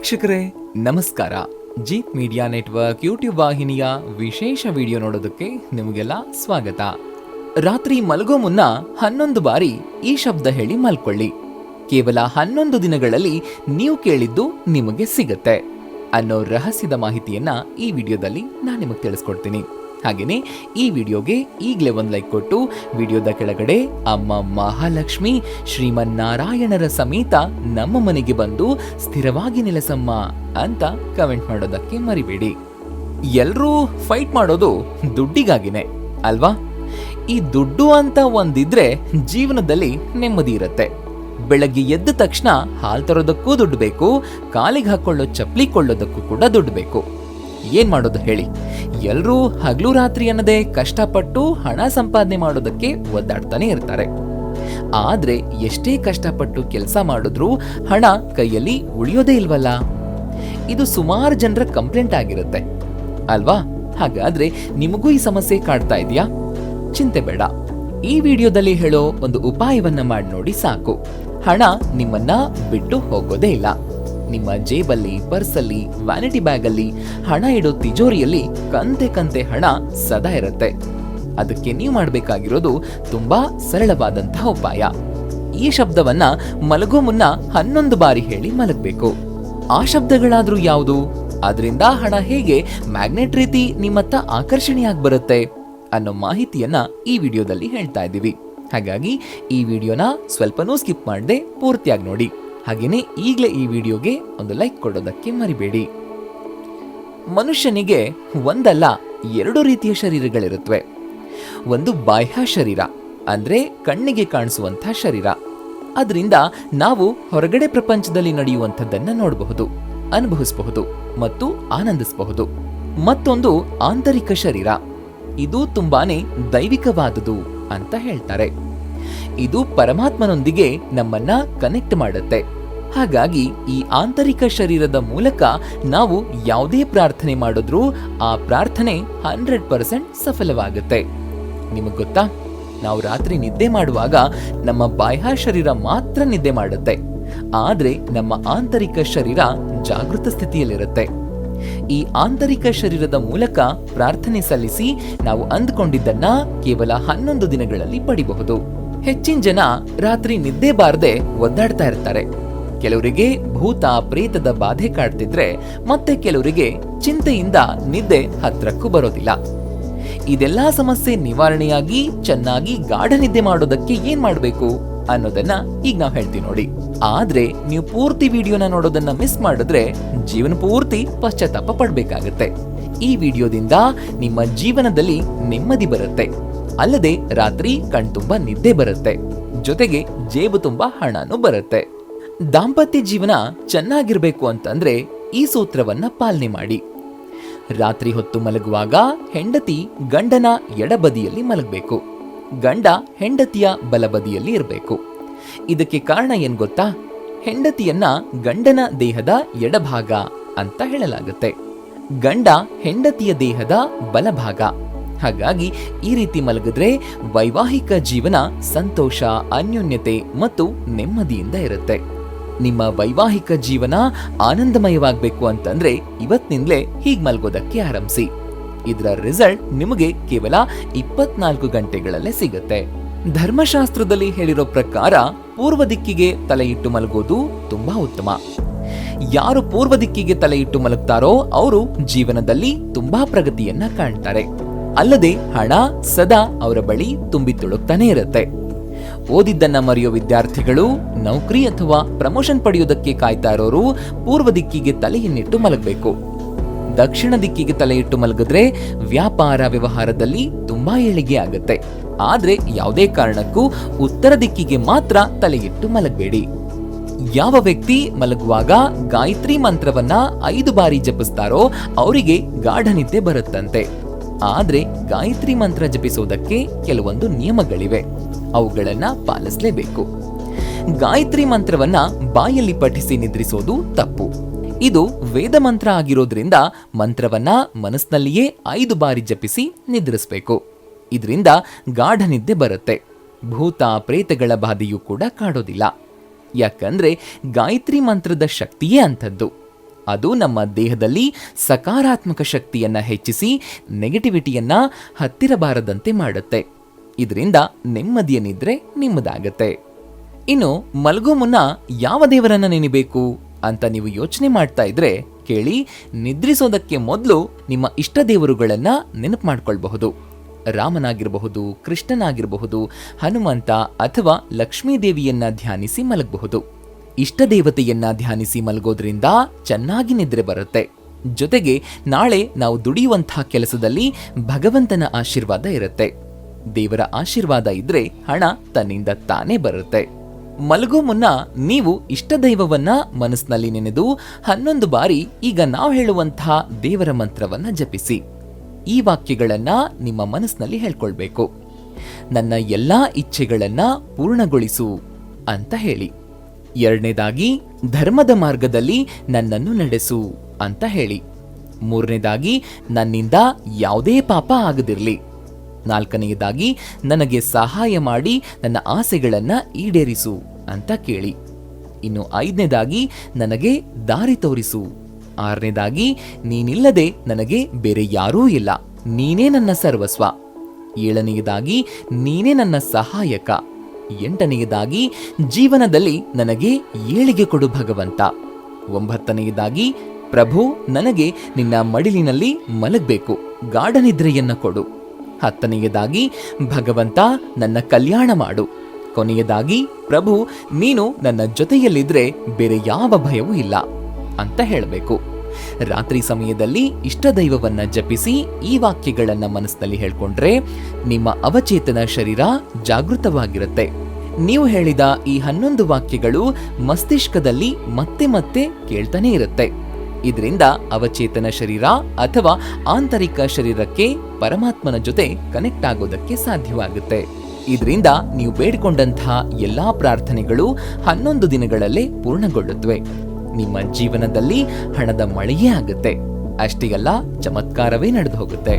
ವೀಕ್ಷಕರೇ, ನಮಸ್ಕಾರ. Jeep media network YouTube ವಾಹಿನಿಯ ವಿಶೇಷ ವಿಡಿಯೋ ನೋಡೋದಕ್ಕೆ ನಿಮಗೆಲ್ಲ ಸ್ವಾಗತ. ರಾತ್ರಿ ಮಲಗೋ ಮುನ್ನ ಹನ್ನೊಂದು ಬಾರಿ ಈ ಶಬ್ದ ಹೇಳಿ ಮಲ್ಕೊಳ್ಳಿ. ಕೇವಲ ಹನ್ನೊಂದು ದಿನಗಳಲ್ಲಿ ನೀವು ಕೇಳಿದ್ದು ನಿಮಗೆ ಸಿಗತ್ತೆ. ಅನ್ನೋ ರಹಸ್ಯದ ಮಾಹಿತಿಯನ್ನ ಈ ವಿಡಿಯೋದಲ್ಲಿ ನಾನು ನಿಮಗೆ ತಿಳಿಸ್ಕೊಡ್ತೀನಿ. ಹಾಗೇನೆ ಈ ವಿಡಿಯೋಗೆ ಈಗಲೇ ಒಂದು ಲೈಕ್ ಕೊಟ್ಟು ವಿಡಿಯೋದ ಕೆಳಗಡೆ ಅಮ್ಮ ಮಹಾಲಕ್ಷ್ಮಿ ಶ್ರೀಮನ್ನಾರಾಯಣರ ಸಮೇತ ನಮ್ಮ ಮನೆಗೆ ಬಂದು ಸ್ಥಿರವಾಗಿ ನೆಲೆಸಮ್ಮ ಅಂತ ಕಮೆಂಟ್ ಮಾಡೋದಕ್ಕೆ ಮರಿಬೇಡಿ. ಎಲ್ಲರೂ ಫೈಟ್ ಮಾಡೋದು ದುಡ್ಡಿಗಾಗಿನೇ, ಅಲ್ವಾ? ಈ ದುಡ್ಡು ಅಂತ ಒಂದಿದ್ರೆ ಜೀವನದಲ್ಲಿ ನೆಮ್ಮದಿ ಇರುತ್ತೆ. ಬೆಳಗ್ಗೆ ಎದ್ದ ತಕ್ಷಣ ಹಾಲ್ ತರೋದಕ್ಕೂ ದುಡ್ಡು ಬೇಕು, ಕಾಲಿಗೆ ಹಾಕೊಳ್ಳೋ ಚಪ್ಪಲಿ ಕೊಳ್ಳೋದಕ್ಕೂ ಕೂಡ ದುಡ್ಡು ಬೇಕು. ಏನ್ ಮಾಡೋದು ಹೇಳಿ? ಎಲ್ಲರೂ ಹಗಲು ರಾತ್ರಿ ಅನ್ನದೇ ಕಷ್ಟಪಟ್ಟು ಹಣ ಸಂಪಾದನೆ ಮಾಡೋದಕ್ಕೆ ಒದ್ದಾಡ್ತಾನೆ ಇರ್ತಾರೆ. ಆದ್ರೆ ಎಷ್ಟೇ ಕಷ್ಟಪಟ್ಟು ಕೆಲಸ ಮಾಡಿದ್ರೂ ಹಣ ಕೈಯಲ್ಲಿ ಉಳಿಯೋದೇ ಇಲ್ವಲ್ಲ? ಇದು ಸುಮಾರು ಜನರ ಕಂಪ್ಲೇಂಟ್ ಆಗಿರುತ್ತೆ. ಅಲ್ವಾ? ಹಾಗಾದ್ರೆ ನಿಮಗೂ ಈ ಸಮಸ್ಯೆ ಕಾಡ್ತಾ ಇದೆಯಾ? ಚಿಂತೆ ಬೇಡ. ಈ ವಿಡಿಯೋದಲ್ಲಿ ಹೇಳೋ ಒಂದು ಉಪಾಯವನ್ನ ಮಾಡಿ ನೋಡಿ ಸಾಕು. ಹಣ ನಿಮ್ಮನ್ನ ಬಿಟ್ಟು ಹೋಗೋದೇ ಇಲ್ಲ. ನಿಮ್ಮ ಜೇಬಲ್ಲಿ, ಪರ್ಸಲ್ಲಿ ವ್ಯಾನಿಟಿ ಬ್ಯಾಗಲ್ಲಿ ಹಣ ಇಡೋ ತಿಜೋರಿಯಲ್ಲಿ ಕಂತೆ ಕಂತೆ ಹಣ ಸದಾ ಇರುತ್ತೆ. ಅದಕ್ಕೆ ನೀವು ಮಾಡಬೇಕಾಗಿರೋದು ತುಂಬಾ ಸರಳವಾದಂತಹ ಉಪಾಯ. ಈ ಶಬ್ದವನ್ನ ಮಲಗೋ ಮುನ್ನ ಹನ್ನೊಂದು ಬಾರಿ ಹೇಳಿ ಮಲಗಬೇಕು. ಆ ಶಬ್ದಗಳಾದ್ರೂ ಯಾವುದು? ಅದರಿಂದ ಹಣ ಹೇಗೆ ಮ್ಯಾಗ್ನೆಟ್ ರೀತಿ ನಿಮ್ಮತ್ತ ಆಕರ್ಷಣೆಯಾಗಿ ಬರುತ್ತೆ ಅನ್ನೋ ಮಾಹಿತಿಯನ್ನ ಈ ವಿಡಿಯೋದಲ್ಲಿ ಹೇಳ್ತಾ ಇದ್ದೀವಿ. ಹಾಗಾಗಿ ಈ ವಿಡಿಯೋನ ಸ್ವಲ್ಪನೂ ಸ್ಕಿಪ್ ಮಾಡದೆ ಪೂರ್ತಿಯಾಗಿ ನೋಡಿ. ಹಾಗೇನೆ ಈಗಲೇ ಈ ವಿಡಿಯೋಗೆ ಒಂದು ಲೈಕ್ ಕೊಡೋದಕ್ಕೆ ಮರಿಬೇಡಿ. ಮನುಷ್ಯನಿಗೆ ಒಂದಲ್ಲ, ಎರಡು ರೀತಿಯ ಶರೀರಗಳಿರುತ್ತವೆ ಒಂದು ಬಾಹ್ಯ ಶರೀರ, ಅಂದರೆ ಕಣ್ಣಿಗೆ ಕಾಣಿಸುವಂಥ ಶರೀರ. ಅದರಿಂದ ನಾವು ಹೊರಗಡೆ ಪ್ರಪಂಚದಲ್ಲಿ ನಡೆಯುವಂಥದ್ದನ್ನು ನೋಡಬಹುದು, ಅನುಭವಿಸಬಹುದು ಮತ್ತು ಆನಂದಿಸಬಹುದು. ಮತ್ತೊಂದು ಆಂತರಿಕ ಶರೀರ, ಇದು ತುಂಬಾನೇ ದೈವಿಕವಾದುದು ಅಂತ ಹೇಳ್ತಾರೆ. ಇದು ಪರಮಾತ್ಮನೊಂದಿಗೆ ನಮ್ಮನ್ನ ಕನೆಕ್ಟ್ ಮಾಡುತ್ತೆ. ಹಾಗಾಗಿ ಈ ಆಂತರಿಕ ಶರೀರದ ಮೂಲಕ ನಾವು ಯಾವುದೇ ಪ್ರಾರ್ಥನೆ ಮಾಡಿದ್ರೂ ಆ ಪ್ರಾರ್ಥನೆ ಹಂಡ್ರೆಡ್ ಪರ್ಸೆಂಟ್ ಸಫಲವಾಗುತ್ತೆ. ನಿಮಗೆ ಗೊತ್ತಾ? ನಾವು ರಾತ್ರಿ ನಿದ್ದೆ ಮಾಡುವಾಗ ನಮ್ಮ ಬಾಹ್ಯ ಶರೀರ ಮಾತ್ರ ನಿದ್ದೆ ಮಾಡುತ್ತೆ. ಆದರೆ ನಮ್ಮ ಆಂತರಿಕ ಶರೀರ ಜಾಗೃತ ಸ್ಥಿತಿಯಲ್ಲಿರುತ್ತೆ. ಈ ಆಂತರಿಕ ಶರೀರದ ಮೂಲಕ ಪ್ರಾರ್ಥನೆ ಸಲ್ಲಿಸಿ ನಾವು ಅಂದುಕೊಂಡಿದ್ದನ್ನ ಕೇವಲ ಹನ್ನೊಂದು ದಿನಗಳಲ್ಲಿ ಪಡಿಬಹುದು. ಹೆಚ್ಚಿನ ಜನ ರಾತ್ರಿ ನಿದ್ದೆ ಬಾರದೆ ಒದ್ದಾಡ್ತಾ ಇರ್ತಾರೆ. ಕೆಲವರಿಗೆ ಭೂತ ಪ್ರೇತದ ಬಾಧೆ ಕಾಡ್ತಿದ್ರೆ ಮತ್ತೆ ಕೆಲವರಿಗೆ ಚಿಂತೆಯಿಂದ ನಿದ್ದೆ ಹತ್ರಕ್ಕೂ ಬರೋದಿಲ್ಲ. ಇದೆಲ್ಲಾ ಸಮಸ್ಯೆ ನಿವಾರಣೆಯಾಗಿ, ಚೆನ್ನಾಗಿ ಗಾಢ ನಿದ್ದೆ ಮಾಡೋದಕ್ಕೆ ಏನ್ ಮಾಡಬೇಕು ಅನ್ನೋದನ್ನ ಈಗ ನಾವು ಹೇಳ್ತೀವಿ ನೋಡಿ. ಆದ್ರೆ ನೀವು ಪೂರ್ತಿ ವಿಡಿಯೋನ ನೋಡೋದನ್ನ ಮಿಸ್ ಮಾಡಿದ್ರೆ ಜೀವನ ಪೂರ್ತಿ ಪಶ್ಚಾತ್ತಾಪ ಪಡ್ಬೇಕಾಗತ್ತೆ. ಈ ವಿಡಿಯೋದಿಂದ ನಿಮ್ಮ ಜೀವನದಲ್ಲಿ ನೆಮ್ಮದಿ ಬರುತ್ತೆ. ಅಲ್ಲದೆ ರಾತ್ರಿ ಕಣ್ತುಂಬ ನಿದ್ದೆ ಬರುತ್ತೆ. ಜೊತೆಗೆ ಜೇಬು ತುಂಬಾ ಹಣನೂ ಬರುತ್ತೆ. ದಾಂಪತ್ಯ ಜೀವನ ಚೆನ್ನಾಗಿರಬೇಕು ಅಂತಂದ್ರೆ ಈ ಸೂತ್ರವನ್ನ ಪಾಲನೆ ಮಾಡಿ. ರಾತ್ರಿ ಹೊತ್ತು ಮಲಗುವಾಗ ಹೆಂಡತಿ ಗಂಡನ ಎಡಬದಿಯಲ್ಲಿ ಮಲಗಬೇಕು. ಗಂಡ ಹೆಂಡತಿಯ ಬಲಬದಿಯಲ್ಲಿ ಇರಬೇಕು. ಇದಕ್ಕೆ ಕಾರಣ ಏನ್ ಗೊತ್ತಾ? ಹೆಂಡತಿಯನ್ನ ಗಂಡನ ದೇಹದ ಎಡಭಾಗ ಅಂತ ಹೇಳಲಾಗುತ್ತೆ. ಗಂಡ ಹೆಂಡತಿಯ ದೇಹದ ಬಲಭಾಗ. ಹಾಗಾಗಿ ಈ ರೀತಿ ಮಲಗಿದ್ರೆ ವೈವಾಹಿಕ ಜೀವನ ಸಂತೋಷ, ಅನ್ಯೋನ್ಯತೆ ಮತ್ತು ನೆಮ್ಮದಿಯಿಂದ ಇರುತ್ತೆ. ನಿಮ್ಮ ವೈವಾಹಿಕ ಜೀವನ ಆನಂದಮಯವಾಗಬೇಕು ಅಂತಂದ್ರೆ ಇವತ್ತಿನಿಂದಲೇ ಹೀಗೆ ಮಲ್ಗೋದಕ್ಕೆ ಆರಂಭಿಸಿ. ಇದರ ರಿಸಲ್ಟ್ ನಿಮಗೆ ಕೇವಲ ಇಪ್ಪತ್ನಾಲ್ಕು ಗಂಟೆಗಳಲ್ಲೇ ಸಿಗುತ್ತೆ. ಧರ್ಮಶಾಸ್ತ್ರದಲ್ಲಿ ಹೇಳಿರೋ ಪ್ರಕಾರ ಪೂರ್ವ ದಿಕ್ಕಿಗೆ ತಲೆ ಮಲಗೋದು ತುಂಬಾ ಉತ್ತಮ. ಯಾರು ಪೂರ್ವ ದಿಕ್ಕಿಗೆ ತಲೆ ಮಲಗ್ತಾರೋ ಅವರು ಜೀವನದಲ್ಲಿ ತುಂಬಾ ಪ್ರಗತಿಯನ್ನ ಕಾಣ್ತಾರೆ. ಅಲ್ಲದೆ ಹಣ ಸದಾ ಅವರ ಬಳಿ ತುಂಬಿ ತುಳುಕ್ತಾನೆ ಇರುತ್ತೆ. ಓದಿದ್ದನ್ನ ಮರೆಯೋ ವಿದ್ಯಾರ್ಥಿಗಳು, ನೌಕರಿ ಅಥವಾ ಪ್ರಮೋಷನ್ ಪಡೆಯೋದಕ್ಕೆ ಕಾಯ್ತಾ ಇರೋರು ಪೂರ್ವ ದಿಕ್ಕಿಗೆ ತಲೆಯನ್ನಿಟ್ಟು ಮಲಗಬೇಕು. ದಕ್ಷಿಣ ದಿಕ್ಕಿಗೆ ತಲೆ ಇಟ್ಟು ಮಲಗಿದ್ರೆ ವ್ಯಾಪಾರ ವ್ಯವಹಾರದಲ್ಲಿ ತುಂಬಾ ಏಳಿಗೆ ಆಗುತ್ತೆ. ಆದ್ರೆ ಯಾವುದೇ ಕಾರಣಕ್ಕೂ ಉತ್ತರ ದಿಕ್ಕಿಗೆ ಮಾತ್ರ ತಲೆಯಿಟ್ಟು ಮಲಗಬೇಡಿ. ಯಾವ ವ್ಯಕ್ತಿ ಮಲಗುವಾಗ ಗಾಯತ್ರಿ ಮಂತ್ರವನ್ನ ಐದು ಬಾರಿ ಜಪಿಸ್ತಾರೋ ಅವರಿಗೆ ಗಾಢನಿದ್ದೆ ಬರುತ್ತಂತೆ. ಆದ್ರೆ ಗಾಯತ್ರಿ ಮಂತ್ರ ಜಪಿಸೋದಕ್ಕೆ ಕೆಲವೊಂದು ನಿಯಮಗಳಿವೆ. ಅವುಗಳನ್ನ ಪಾಲಿಸಲೇಬೇಕು. ಗಾಯತ್ರಿ ಮಂತ್ರವನ್ನ ಬಾಯಲ್ಲಿ ಪಠಿಸಿ ನಿದ್ರಿಸೋದು ತಪ್ಪು. ಇದು ವೇದ ಮಂತ್ರ ಆಗಿರೋದ್ರಿಂದ ಮಂತ್ರವನ್ನ ಮನಸ್ಸಿನಲ್ಲಿಯೇ ಐದು ಬಾರಿ ಜಪಿಸಿ ನಿದ್ರಿಸಬೇಕು. ಇದರಿಂದ ಗಾಢ ನಿದ್ದೆ ಬರುತ್ತೆ. ಭೂತ ಪ್ರೇತಗಳ ಬಾಧೆಯೂ ಕೂಡ ಕಾಡೋದಿಲ್ಲ. ಯಾಕಂದ್ರೆ ಗಾಯತ್ರಿ ಮಂತ್ರದ ಶಕ್ತಿಯೇ ಅಂಥದ್ದು. ಅದು ನಮ್ಮ ದೇಹದಲ್ಲಿ ಸಕಾರಾತ್ಮಕ ಶಕ್ತಿಯನ್ನ ಹೆಚ್ಚಿಸಿ ನೆಗೆಟಿವಿಟಿಯನ್ನ ಹತ್ತಿರಬಾರದಂತೆ ಮಾಡುತ್ತೆ. ಇದರಿಂದ ನೆಮ್ಮದಿಯ ನಿದ್ರೆ ನಿಮ್ಮದಾಗತ್ತೆ. ಇನ್ನು ಮಲಗೋ ಮುನ್ನ ಯಾವ ದೇವರನ್ನ ನೆನಿಬೇಕು ಅಂತ ನೀವು ಯೋಚನೆ ಮಾಡ್ತಾ ಇದ್ರೆ ಕೇಳಿ ನಿದ್ರಿಸೋದಕ್ಕೆ ಮೊದಲು ನಿಮ್ಮ ಇಷ್ಟ ದೇವರುಗಳನ್ನ ನೆನಪು ಮಾಡ್ಕೊಳ್ಬಹುದು. ರಾಮನಾಗಿರಬಹುದು, ಕೃಷ್ಣನಾಗಿರಬಹುದು, ಹನುಮಂತ ಅಥವಾ ಲಕ್ಷ್ಮೀದೇವಿಯನ್ನ ಧ್ಯಾನಿಸಿ ಮಲಗಬಹುದು. ಇಷ್ಟ ದೇವತೆಯನ್ನ ಧ್ಯಾನಿಸಿ ಮಲಗೋದ್ರಿಂದ ಚೆನ್ನಾಗಿ ನಿದ್ರೆ ಬರುತ್ತೆ. ಜೊತೆಗೆ ನಾಳೆ ನಾವು ದುಡಿಯುವಂತಹ ಕೆಲಸದಲ್ಲಿ ಭಗವಂತನ ಆಶೀರ್ವಾದ ಇರುತ್ತೆ. ದೇವರ ಆಶೀರ್ವಾದ ಇದ್ರೆ ಹಣ ತನ್ನಿಂದ ತಾನೇ ಬರುತ್ತೆ. ಮಲಗೋ ಮುನ್ನ ನೀವು ಇಷ್ಟ ದೈವವನ್ನ ಮನಸ್ಸಿನಲ್ಲಿ ನೆನೆದು ಹನ್ನೊಂದು ಬಾರಿ ಈಗ ನಾವು ಹೇಳುವಂತಹ ದೇವರ ಮಂತ್ರವನ್ನ ಜಪಿಸಿ. ಈ ವಾಕ್ಯಗಳನ್ನ ನಿಮ್ಮ ಮನಸ್ಸಿನಲ್ಲಿ ಹೇಳ್ಕೊಳ್ಬೇಕು. ನನ್ನ ಎಲ್ಲಾ ಇಚ್ಛೆಗಳನ್ನ ಪೂರ್ಣಗೊಳಿಸು ಅಂತ ಹೇಳಿ. ಎರಡನೇದಾಗಿ, ಧರ್ಮದ ಮಾರ್ಗದಲ್ಲಿ ನನ್ನನ್ನು ನಡೆಸು ಅಂತ ಹೇಳಿ. ಮೂರನೇದಾಗಿ, ನನ್ನಿಂದ ಯಾವುದೇ ಪಾಪ ಆಗದಿರಲಿ. ನಾಲ್ಕನೆಯದಾಗಿ, ನನಗೆ ಸಹಾಯ ಮಾಡಿ, ನನ್ನ ಆಸೆಗಳನ್ನು ಈಡೇರಿಸು ಅಂತ ಕೇಳಿ. ಇನ್ನು ಐದನೇದಾಗಿ, ನನಗೆ ದಾರಿ ತೋರಿಸು. ಆರನೇದಾಗಿ, ನೀನಿಲ್ಲದೆ ನನಗೆ ಬೇರೆ ಯಾರೂ ಇಲ್ಲ. ನೀನೇ ನನ್ನ ಸರ್ವಸ್ವ. ಏಳನೆಯದಾಗಿ, ನೀನೇ ನನ್ನ ಸಹಾಯಕ. ಎಂಟನೆಯದಾಗಿ, ಜೀವನದಲ್ಲಿ ನನಗೆ ಏಳಿಗೆ ಕೊಡು ಭಗವಂತ. ಒಂಬತ್ತನೆಯದಾಗಿ, ಪ್ರಭು, ನನಗೆ ನಿನ್ನ ಮಡಿಲಿನಲ್ಲಿ ಮಲಗಬೇಕು. ಗಾಢನಿದ್ರೆಯನ್ನು ಕೊಡು. ಹತ್ತನೆಯದಾಗಿ, ಭಗವಂತ ನನ್ನ ಕಲ್ಯಾಣ ಮಾಡು. ಕೊನೆಯದಾಗಿ, ಪ್ರಭು, ನೀನು ನನ್ನ ಜೊತೆಯಲ್ಲಿದ್ರೆ ಬೇರೆ ಯಾವ ಭಯವೂ ಇಲ್ಲ, ಅಂತ ಹೇಳಬೇಕು. ರಾತ್ರಿ ಸಮಯದಲ್ಲಿ ಇಷ್ಟ ದೈವವನ್ನ ಜಪಿಸಿ ಈ ವಾಕ್ಯಗಳನ್ನ ಮನಸ್ಸಿನಲ್ಲಿ ಹೇಳ್ಕೊಂಡ್ರೆ ನಿಮ್ಮ ಅವಚೇತನ ಶರೀರ ಜಾಗೃತವಾಗಿರುತ್ತೆ. ನೀವು ಹೇಳಿದ ಈ ಹನ್ನೊಂದು ವಾಕ್ಯಗಳು ಮಸ್ತಿಷ್ಕದಲ್ಲಿ ಮತ್ತೆ ಮತ್ತೆ ಕೇಳ್ತಾನೆ ಇರುತ್ತೆ. ಇದರಿಂದ ಅವಚೇತನ ಶರೀರ ಅಥವಾ ಆಂತರಿಕ ಶರೀರಕ್ಕೆ ಪರಮಾತ್ಮನ ಜೊತೆ ಕನೆಕ್ಟ್ ಆಗೋದಕ್ಕೆ ಸಾಧ್ಯವಾಗುತ್ತೆ. ಇದರಿಂದ ನೀವು ಬೇಡಿಕೊಂಡಂತಹ ಎಲ್ಲಾ ಪ್ರಾರ್ಥನೆಗಳು ಹನ್ನೊಂದು ದಿನಗಳಲ್ಲೇ ಪೂರ್ಣಗೊಳ್ಳುತ್ತವೆ. ನಿಮ್ಮ ಜೀವನದಲ್ಲಿ ಹಣದ ಮಳೆಯೇ ಆಗುತ್ತೆ. ಅಷ್ಟೇ ಅಲ್ಲ ಚಮತ್ಕಾರವೇ ನಡೆದು ಹೋಗುತ್ತೆ